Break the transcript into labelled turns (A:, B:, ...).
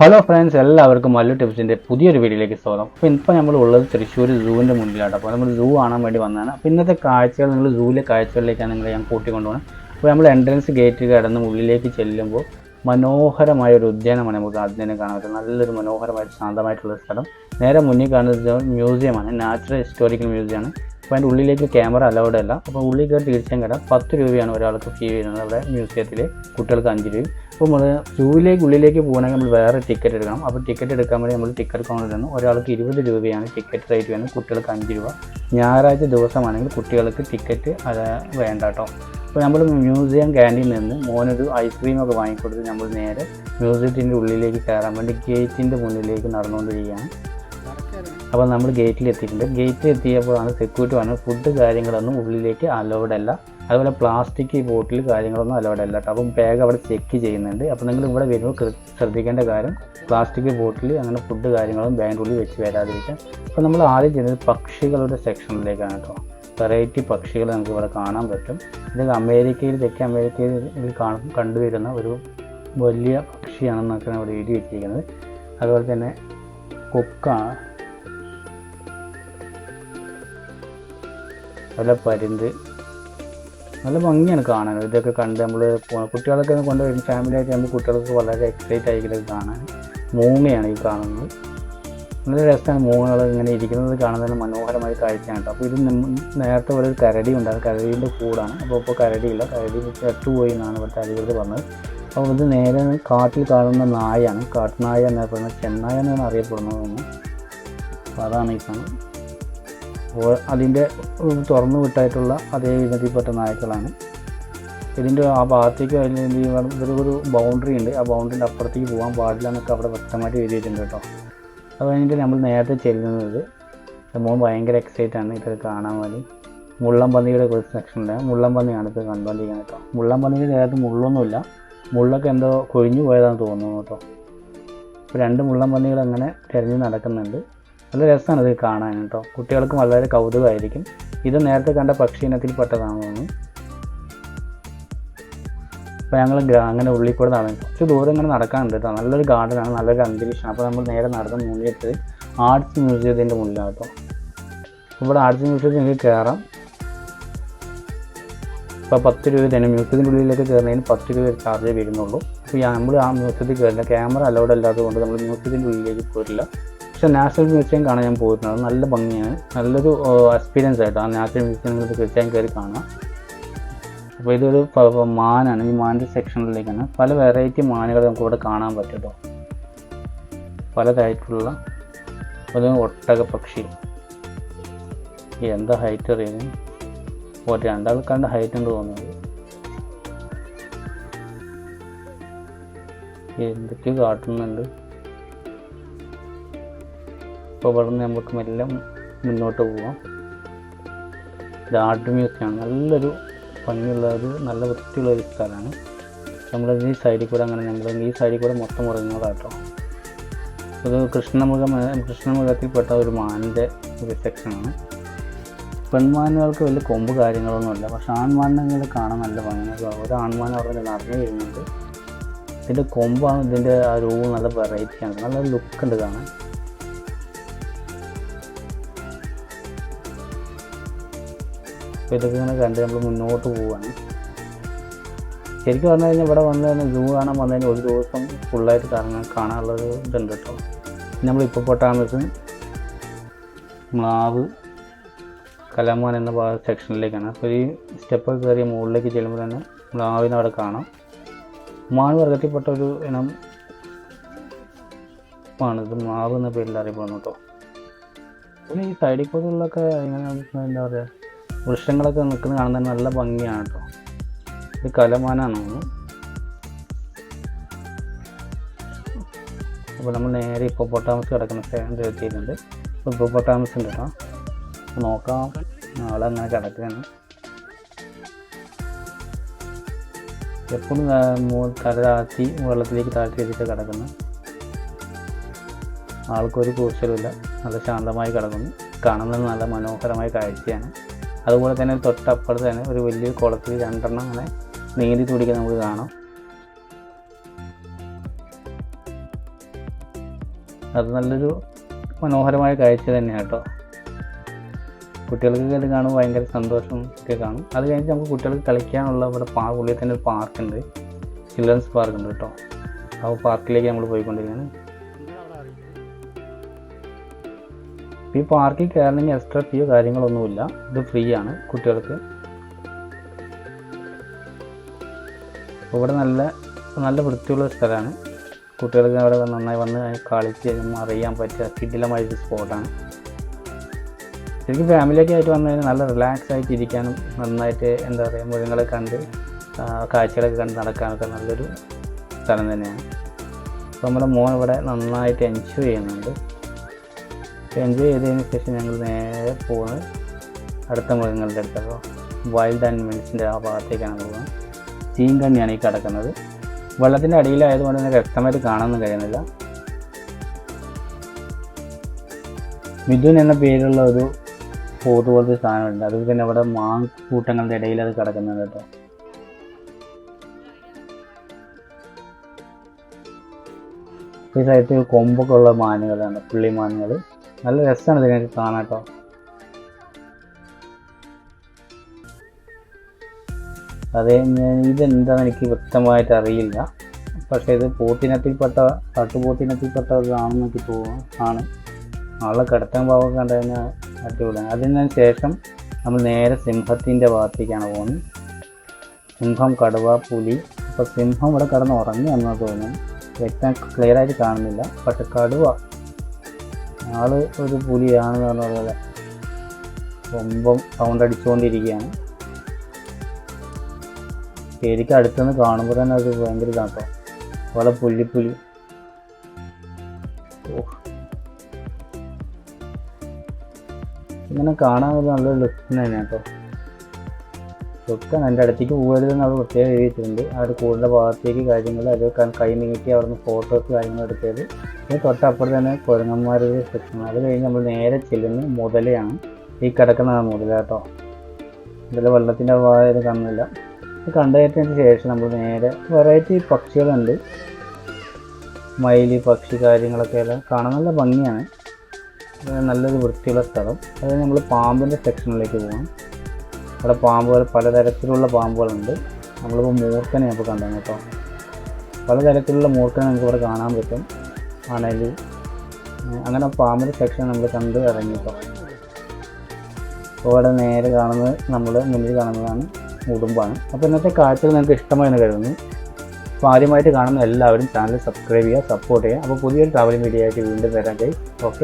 A: Hello friends എല്ലാവർക്കും മല്ലു ടിപ്സിന്റെ പുതിയൊരു വീഡിയോയിലേക്ക് സ്വാഗതം. അപ്പോൾ ഇപ്പോൾ നമ്മൾ ഉള്ളത് തൃശ്ശൂർ സൂവിന്റെ മുന്നിലാണ് അപ്പോൾ നമ്മൾ സൂ കാണാൻ വേണ്ടി വന്നതാണ്. അപ്പോൾ ഇന്നത്തെ കാഴ്ചകൾ നിങ്ങൾ സൂവിലെ കാഴ്ചകളിലേക്കാണ് നിങ്ങളെ ഞാൻ കൂട്ടിക്കൊണ്ടുപോകുന്നത് അപ്പോൾ നമ്മൾ എൻട്രൻസ് ഗേറ്റ് കടന്ന് ഉള്ളിലേക്ക് ചെല്ലുമ്പോൾ മനോഹരമായ ഒരു ഉദ്യാനമാണ് നമുക്ക് ആദ്യം തന്നെ കാണാൻ പറ്റും നല്ലൊരു മനോഹരമായ ശാന്തമായിട്ടുള്ള സ്ഥലം. നേരെ മുന്നിൽ കാണുന്നത് മ്യൂസിയമാണ് നാച്ചുറൽ ഹിസ്റ്റോറിക്കൽ മ്യൂസിയമാണ് അപ്പോൾ അതിന്റെ ഉള്ളിലേക്ക് ക്യാമറ അലൗഡ് അല്ല. അപ്പോൾ ഉള്ളിൽ കയറി തീർച്ചയായും കയറാം പത്ത് രൂപയാണ് ഒരാൾക്ക് ഫീ വരുന്നത് അവിടെ മ്യൂസിയത്തിൽ കുട്ടികൾക്ക് അഞ്ച് രൂപ അപ്പോൾ നമ്മൾ ക്യൂവിലേക്ക് ഉള്ളിലേക്ക് പോകണമെങ്കിൽ നമ്മൾ വേറെ ടിക്കറ്റ് എടുക്കണം. അപ്പോൾ ടിക്കറ്റ് എടുക്കാൻ വേണ്ടി നമ്മൾ ടിക്കറ്റ് കൗണ്ടറിൽ നിന്ന് ഒരാൾക്ക് ഇരുപത് രൂപയാണ് ടിക്കറ്റ് റേറ്റ് വരുന്നത്. കുട്ടികൾക്ക് അഞ്ച് രൂപ. ഞായറാഴ്ച ദിവസമാണെങ്കിൽ കുട്ടികൾക്ക് ടിക്കറ്റ് അത് വേണ്ട കേട്ടോ. അപ്പോൾ നമ്മൾ മ്യൂസിയം ക്യാന്റീനിൽ നിന്ന് മോനൊരു ഐസ്ക്രീമൊക്കെ വാങ്ങിക്കൊടുത്ത് നമ്മൾ നേരെ മ്യൂസിയത്തിന്റെ ഉള്ളിലേക്ക് കയറാൻ വേണ്ടി ഗേറ്റിന്റെ മുന്നിലേക്ക് നടന്നുകൊണ്ടിരിക്കുകയാണ്. അപ്പോൾ നമ്മൾ ഗേറ്റിൽ എത്തിയിട്ടുണ്ട്. ഗേറ്റിൽ എത്തിയപ്പോഴാണ് സെക്യൂരിറ്റി പറഞ്ഞത് ഫുഡ് കാര്യങ്ങളൊന്നും ഉള്ളിലേക്ക് അലൗഡ് അല്ല. അതുപോലെ പ്ലാസ്റ്റിക് ബോട്ടിൽ കാര്യങ്ങളൊന്നും അലൗഡ് അല്ല കേട്ടോ. അപ്പം ബാഗ് അവിടെ ചെക്ക് ചെയ്യുന്നുണ്ട്. അപ്പോൾ നിങ്ങൾ ഇവിടെ വരുമ്പോൾ ശ്രദ്ധിക്കേണ്ട കാര്യം പ്ലാസ്റ്റിക് ബോട്ടിൽ അങ്ങനെ ഫുഡ് കാര്യങ്ങളും ബാഗിന്റെ ഉള്ളിൽ വെച്ച് വരാതിരിക്കാം അപ്പോൾ നമ്മൾ ആദ്യം ചെയ്യുന്നത് പക്ഷികളുടെ സെക്ഷനിലേക്കാണ് കേട്ടോ. വെറൈറ്റി പക്ഷികൾ നമുക്ക് ഇവിടെ കാണാൻ പറ്റും. ഇത് അമേരിക്കയിൽ തെക്കേ അമേരിക്കയിൽ കണ്ടുവരുന്ന ഒരു വലിയ പക്ഷിയാണെന്നൊക്കെയാണ് ഇവിടെ എഴുതി വെച്ചിരിക്കുന്നത്. അതുപോലെ തന്നെ കൊക്കാണ് അതുപോലെ പരുന്ത് നല്ല ഭംഗിയാണ് കാണാൻ. ഇതൊക്കെ കണ്ട് നമ്മൾ കുട്ടികളൊക്കെ കൊണ്ടുവരും ഫാമിലി ആയിട്ട് നമ്മൾ കുട്ടികൾക്ക് വളരെ എക്സൈറ്റ് ഇത് കാണാൻ. മൂങ്ങയാണ് ഈ കാണുന്നത്. നല്ല രസമാണ് മൂങ്ങകൾ ഇങ്ങനെ ഇരിക്കുന്നത് കാണാൻ തന്നെ മനോഹരമായ കാഴ്ചയാണ് കേട്ടോ. അപ്പോൾ ഇത് നേരത്തെ പോലെ ഒരു കരടി ഉണ്ടായിരുന്നു കരടീന്റെ കൂടാണ്. അപ്പോൾ ഇപ്പോൾ കരടിയില്ല. കരടി ചത്തുപോയി എന്നാണ് ഇവിടുത്തെ അധികൃതർ പറഞ്ഞത്. അപ്പോൾ ഇത് നേരെ കാട്ടിൽ കാണുന്ന നായാണ് കാട്ടുനായ എന്നാ പറയുന്നത് ചെന്നായ എന്നാണ് അറിയപ്പെടുന്നത്. അപ്പോൾ അതാണ് ഈ കാണുന്നത്. അതിന്റെ തുറന്നു വിട്ടായിട്ടുള്ള അതേ വിനതിപ്പെട്ട നായ്ക്കളാണ്. ഇതിന്റെ ആ ഭാഗത്തേക്ക് ഇതിന്റെ ഒരു ബൗണ്ടറി ഉണ്ട്. ആ ബൗണ്ടറിന്റെ അപ്പുറത്തേക്ക് പോകാൻ പാടില്ല എന്നൊക്കെ അവിടെ വ്യക്തമായിട്ട് എഴുതിയിട്ടുണ്ട് കേട്ടോ. അത് കഴിഞ്ഞിട്ട് നമ്മൾ നേരത്തെ ചെല്ലുന്നത് മോൻ ഭയങ്കര എക്സൈറ്റ് ആണ്. ഇതൊക്കെ കാണാൻ വേണ്ടി. മുള്ളം പന്നിയുടെ കുറച്ച് സെക്ഷനുണ്ട് മുള്ളം പന്നിയാണ് ഇത് കണ്ടുകൊണ്ടിരിക്കുന്നത് കേട്ടോ. മുള്ളം പന്നിയുടെ ദേഹത്ത് മുള്ളൊന്നുമില്ല. മുള്ളൊക്കെ എന്തോ കൊഴിഞ്ഞു പോയതാണെന്ന് തോന്നുന്നു കേട്ടോ. ഇപ്പോൾ രണ്ട് മുള്ളം പന്നികൾ അങ്ങനെ തിരഞ്ഞ് നടക്കുന്നുണ്ട്. നല്ല രസമാണ് ഇത് കാണാൻ കേട്ടോ. കുട്ടികൾക്കും വളരെ കൗതുകമായിരിക്കും. ഇത് നേരത്തെ കണ്ട പക്ഷി ഇനത്തിൽ പെട്ടതാണെന്ന് തോന്നുന്നു. അപ്പോൾ ഞങ്ങൾ അങ്ങനെ ഉള്ളിൽ കൂടെ നടന്നു. കുറച്ച് ദൂരം ഇങ്ങനെ നടക്കാനുണ്ട് കേട്ടോ. നല്ലൊരു ഗാർഡനാണ് നല്ലൊരു അന്തരീക്ഷമാണ് അപ്പോൾ നമ്മൾ നേരെ നടന്ന് മുന്നിട്ട് ആർട്സ് മ്യൂസിയത്തിന്റെ മുന്നിലാണ് കേട്ടോ. ഇവിടെ ആർട്സ് മ്യൂസിയത്തിൽ നിങ്ങൾക്ക് കയറാം. ഇപ്പോൾ പത്ത് രൂപ തന്നെ മ്യൂസിയത്തിന്റെ ഉള്ളിലേക്ക് കയറുന്നതിന് പത്ത് രൂപ ചാർജ് വരുന്നുള്ളൂ. അപ്പോൾ നമ്മൾ ആ മ്യൂസിയത്തിൽ കയറില്ല. ക്യാമറ അലൗഡ് അല്ലാത്തത് കൊണ്ട് നമ്മൾ മ്യൂസിയത്തിന്റെ ഉള്ളിലേക്ക് പോയിട്ടില്ല പക്ഷേ നാഷണൽ മ്യൂസിയം കാണാൻ ഞാൻ പോയിട്ടുണ്ട് നല്ല ഭംഗിയാണ്. നല്ലൊരു എക്സ്പീരിയൻസ് ആയിട്ട്. ആ നാഷണൽ മ്യൂസിയം തീർച്ചയായും കയറി കാണാം. അപ്പോൾ ഇതൊരു മാനാണ്. ഈ മാനിന്റെ സെക്ഷനിലേക്കാണ്. പല വെറൈറ്റി മാനുകൾ നമുക്ക് ഇവിടെ കാണാൻ പറ്റും കേട്ടോ പലതായിട്ടുള്ള ഒരു ഒട്ടക പക്ഷി എന്താ ഹൈറ്റ് അറിയുന്നത്? ഓ രണ്ടാൾക്കാരുടെ ഹൈറ്റ് ഉണ്ട് തോന്നുന്നത് എന്തൊക്കെ കാട്ടുന്നുണ്ട്? ഇപ്പോൾ ഇവിടെ നിന്ന് നമുക്ക് മെല്ലെ മുന്നോട്ട് പോവാം. ഇത് ആർട്ട് മ്യൂസിയമാണ്. നല്ലൊരു ഭംഗിയുള്ള ഒരു നല്ല വൃത്തിയുള്ള ഒരു സ്ഥലമാണ്. നമ്മൾ ഈ സൈഡിൽ കൂടെ അങ്ങനെ നമ്മൾ ഈ സൈഡിൽ കൂടെ മൊത്തം ഇറങ്ങുന്നതാട്ടോ. ഇത് കൃഷ്ണമുഖം കൃഷ്ണമൃഗത്തിൽപ്പെട്ട ഒരു മാനിന്റെ ഒരു സെക്ഷനാണ് പെൺമാനുകൾക്ക് വലിയ കൊമ്പ് കാര്യങ്ങളൊന്നുമില്ല പക്ഷെ ആൺമാനങ്ങൾ കാണാൻ നല്ല ഭംഗിയാണ്. ഒരു ആൺമാൻ അവിടെ നടന്നു വരുന്നുണ്ട്. ഇതിന്റെ കൊമ്പാണ് ഇതിന്റെ ആ രൂപം നല്ല വെറൈറ്റിയാണ് നല്ല ലുക്ക് ഉണ്ട് കാണാൻ. അപ്പോൾ ഇതൊക്കെ ഇങ്ങനെ കണ്ട് നമ്മൾ മുന്നോട്ട് പോവുകയാണ് ശരിക്കും പറഞ്ഞു കഴിഞ്ഞാൽ ഇവിടെ വന്നു കഴിഞ്ഞാൽ ജൂ കാണാൻ വന്നു കഴിഞ്ഞാൽ ഒരു ദിവസം ഫുള്ളായിട്ട് കറങ്ങാൻ കാണാനുള്ളൊരു ഇതുണ്ട് കേട്ടോ. നമ്മൾ ഇപ്പോൾ പൊട്ടാമസ് മ്ലാവ് കലാമാൻ എന്ന സെക്ഷനിലേക്കാണ് അപ്പോൾ ഈ സ്റ്റെപ്പ് കയറിയ മുകളിലേക്ക് ചെല്ലുമ്പോൾ തന്നെ മ്ലാവിനെ അവിടെ കാണാം. മാവ് വർഗത്തിൽപ്പെട്ട ഒരു ഇനം ആണ് ഇത്. മാവ് എന്ന പേരിൽ അറിയപ്പെടുന്നു കേട്ടോ. പിന്നെ ഈ സൈഡിൽ കൂടെ ഉള്ളൊക്കെ ഇങ്ങനെ എന്താ പറയുക വൃക്ഷങ്ങളൊക്കെ നിൽക്കുന്നത് കാണാൻ നല്ല ഭംഗിയാണ് കേട്ടോ. ഇത് കലമാനാണ് അപ്പോൾ നമ്മൾ നേരെ ഇപ്പോൾ പൊട്ടാമസ് കിടക്കുന്ന സ്റ്റേഷനിൽ എത്തിയിട്ടുണ്ട് ഇപ്പോൾ പൊട്ടാമസ് ഉണ്ട് കേട്ടോ. നോക്കാം നോക്കാം ആളങ്ങനെ കിടക്കുകയാണ്. എപ്പോഴും തല താഴ്ത്തി വെള്ളത്തിലേക്ക് താഴ്ത്തി വെച്ചിട്ട് കിടക്കുന്നു. ആൾക്കൊരു കൂച്ചലുമില്ല നല്ല ശാന്തമായി കിടക്കുന്നു. കാണുന്നത് നല്ല മനോഹരമായ കാഴ്ചയാണ്. അതുപോലെ തന്നെ തൊട്ടപ്പുറത്ത് തന്നെ ഒരു വലിയ കുളത്തിൽ രണ്ടെണ്ണം അങ്ങനെ നീന്തി തുടിക്കാൻ നമുക്ക് കാണാം. അത് നല്ലൊരു മനോഹരമായ കാഴ്ച തന്നെയാണ് കേട്ടോ. കുട്ടികൾക്കൊക്കെ ഇത് കാണുമ്പോൾ ഭയങ്കര സന്തോഷം ഒക്കെ കാണും. അത് കഴിഞ്ഞ് നമുക്ക് കുട്ടികൾക്ക് കളിക്കാനുള്ള ഇവിടെ പാ ഉള്ളിൽ തന്നെ ഒരു പാർക്കുണ്ട്. ചിൽഡ്രൻസ് പാർക്കുണ്ട് കേട്ടോ. ആ പാർക്കിലേക്ക് നമ്മൾ പോയിക്കൊണ്ടിരിക്കുകയാണ്. ഈ പാർക്കിൽ കയറണമെങ്കിൽ എക്സ്ട്രാ ഫീയോ കാര്യങ്ങളൊന്നുമില്ല. ഇത് ഫ്രീ ആണ് കുട്ടികൾക്ക്. ഇവിടെ നല്ല നല്ല വൃത്തിയുള്ള സ്ഥലമാണ്. കുട്ടികൾക്ക് അവിടെ നന്നായി വന്ന് കളിച്ച് അറിയാൻ പറ്റിയ കിടിലമായൊരു സ്പോട്ടാണ് ശരിക്കും ഫാമിലിയൊക്കെ ആയിട്ട് വന്നു കഴിഞ്ഞാൽ നല്ല റിലാക്സ് ആയിട്ട് ഇരിക്കാനും നന്നായിട്ട് എന്താ പറയുക മൃഗങ്ങളെ കണ്ട് കാഴ്ചകളൊക്കെ കണ്ട് നടക്കാനൊക്കെ നല്ലൊരു സ്ഥലം തന്നെയാണ്. അപ്പോൾ നമ്മുടെ മോൻ ഇവിടെ നന്നായിട്ട് എൻജോയ് ചെയ്യുന്നുണ്ട്. എൻജോയ് ചെയ്തതിന് ശേഷം ഞങ്ങൾ നേരെ പോകുന്നത് അടുത്ത മൃഗങ്ങളുടെ അടുത്തപ്പോൾ വൈൽഡ് ആനിമൽസിന്റെ ആ ഭാഗത്തേക്കാണ് പോകുന്നത്. ചീങ്കണ്ണിയാണ് ഈ കിടക്കുന്നത്. വെള്ളത്തിന്റെ അടിയിലായതുകൊണ്ട് തന്നെ വ്യക്തമായിട്ട് കാണാനൊന്നും കഴിയുന്നില്ല. മിഥുൻ എന്ന പേരുള്ള ഒരു പോത്ത് പോലത്തെ സാധനമുണ്ട്. അതുപോലെ തന്നെ ഇവിടെ മാങ്കൂട്ടങ്ങളുടെ ഇടയിൽ അത് കിടക്കുന്നുണ്ട് കേട്ടോ. ഈ സൈഡിൽ കൊമ്പൊക്കെ ഉള്ള മാനുകളാണ് പുള്ളി മാനുകൾ നല്ല രസമാണ് ഇതിനൊക്കെ കാണാൻ കേട്ടോ അതേ ഇതെന്താണെന്ന് എനിക്ക് വ്യക്തമായിട്ട് അറിയില്ല. പക്ഷേ ഇത് പോത്തിനത്തിൽപ്പെട്ട കാട്ടുപോത്തിനത്തിൽപ്പെട്ട ഇതാണെന്ന് എനിക്ക് തോന്നുന്നു ആണ്. ആളെ കിടത്താൻ ഭാവം കണ്ടു കഴിഞ്ഞാൽ അതിന് ശേഷം നമ്മൾ നേരെ സിംഹത്തിന്റെ ഭാഗത്തേക്കാണ് പോകുന്നത്. സിംഹം കടുവ പുലി. അപ്പോൾ സിംഹം ഇവിടെ കിടന്ന് ഉറങ്ങി എന്നാണ് തോന്നുന്നു വ്യക്തം ക്ലിയറായിട്ട് കാണുന്നില്ല. പക്ഷെ കടുവ ആൾ ഒരു പുലിയാണെന്ന് പറഞ്ഞ പോലെ കൊമ്പം സൗണ്ട് അടിച്ചുകൊണ്ടിരിക്കുകയാണ് ശരിക്കും അടുത്തുനിന്ന് കാണുമ്പോൾ തന്നെ അത് ഭയങ്കര ഇതാട്ടോ അതുപോലെ പുല്ലിപ്പുലി ഇങ്ങനെ കാണാൻ ഒരു നല്ലൊരു ലുക്ക് തന്നെയാണ് കേട്ടോ ലുക്കാണ് എന്റെ അടുത്തേക്ക് പോകരുതെന്ന് അവർ പ്രത്യേകം എഴുതിയിട്ടുണ്ട്. അവർ കൂടുതൽ ഭാഗത്തേക്ക് കാര്യങ്ങൾ അത് കൈ നീട്ടി അവിടുന്ന് ഫോട്ടോസ് കാര്യങ്ങൾ എടുത്തത്. ഇത് തൊട്ടപ്പുറത്ത് തന്നെ കുരങ്ങന്മാരുടെ സെക്ഷൻ അത് കഴിഞ്ഞ് നമ്മൾ നേരെ ചെല്ലുന്ന മുതലയാണ്. ഈ കിടക്കുന്നതാണ് മുതല കേട്ടോ. ഇതിൽ വെള്ളത്തിന്റെ ഭാഗം കാണുന്നില്ല ഇത് കണ്ടുകയറ്റതിന് ശേഷം നമ്മൾ നേരെ വെറൈറ്റി പക്ഷികളുണ്ട്. മയിലി പക്ഷി കാര്യങ്ങളൊക്കെ കാണാൻ നല്ല ഭംഗിയാണ്. നല്ലൊരു വൃത്തിയുള്ള സ്ഥലം. അത് നമ്മൾ പാമ്പിന്റെ സെക്ഷനിലേക്ക് പോകണം അവിടെ പാമ്പുകൾ പലതരത്തിലുള്ള പാമ്പുകളുണ്ട്. നമ്മളിപ്പോൾ മൂർക്കനെ ഇപ്പോൾ കണ്ടു കേട്ടോ. പലതരത്തിലുള്ള മൂർക്കനെ നമുക്ക് ഇവിടെ കാണാൻ പറ്റും. ഏഹ് അങ്ങനെ പാമ്പിന്റെ സെക്ഷൻ നമ്മൾ കണ്ട് ഇറങ്ങിയിട്ടോ അപ്പോൾ ഇവിടെ നേരെ കാണുന്നത് നമ്മൾ മുന്നിൽ കാണുന്നതാണ് ഉടുമ്പാണ്. അപ്പോൾ ഇന്നത്തെ കാഴ്ചകൾ നിങ്ങൾക്ക് ഇഷ്ടമായെന്ന് കരുതുന്നു. അപ്പോൾ ആദ്യമായിട്ട് കാണുന്ന എല്ലാവരും ചാനൽ സബ്സ്ക്രൈബ് ചെയ്യുക സപ്പോർട്ട് ചെയ്യുക. അപ്പോൾ പുതിയൊരു ട്രാവലിംഗ് വീഡിയോ ആയിട്ട് വീണ്ടും വരാൻ കഴിയും ഓക്കെ